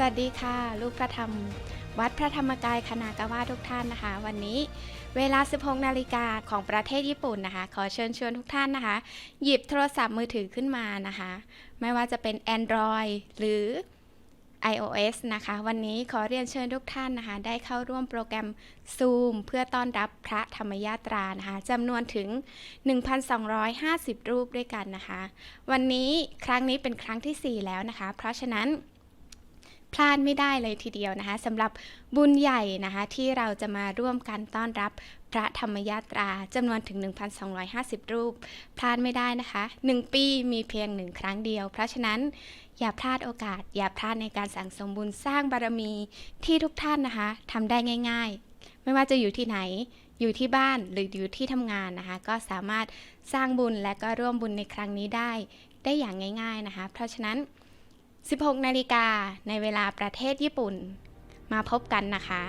สวัสดีค่ะ ลูกพระธรรม วัดพระธรรมกายคณากาวาทุกท่านนะคะ วันนี้เวลา 16 นาฬิกาของประเทศญี่ปุ่นนะคะ ขอเชิญชวนทุกท่านนะคะ หยิบโทรศัพท์มือถือขึ้นมานะคะ ไม่ว่าจะเป็น Android หรือ iOS นะคะ วันนี้ขอเรียนเชิญทุกท่านนะคะ ได้เข้าร่วมโปรแกรม Zoom เพื่อต้อนรับพระธรรมยาตรานะคะจำนวนถึง 1,250 รูปด้วยกันนะคะ วันนี้ครั้งนี้เป็นครั้งที่ 4 แล้วนะคะ เพราะฉะนั้น พลาดไม่ได้เลยทีเดียวนะคะสำหรับบุญใหญ่นะคะที่เราจะมาร่วมกันต้อนรับพระธรรมยาตราจำนวนถึง 1,250 รูป พลาดไม่ได้นะคะ 1 ปีมีเพียงหนึ่งครั้งเดียว เพราะฉะนั้นอย่าพลาดโอกาส อย่าพลาดในการสั่งสมบุญสร้างบารมีที่ทุกท่านนะคะทำได้ง่าย ๆ ไม่ว่าจะอยู่ที่ไหนอยู่ที่บ้านหรืออยู่ที่ทำงานนะคะ ก็สามารถสร้างบุญและก็ร่วมบุญในครั้งนี้ได้ ได้อย่างง่าย ๆนะคะ เพราะฉะนั้น 16 นาฬิกาในเวลาประเทศญี่ปุ่น มาพบกันนะคะ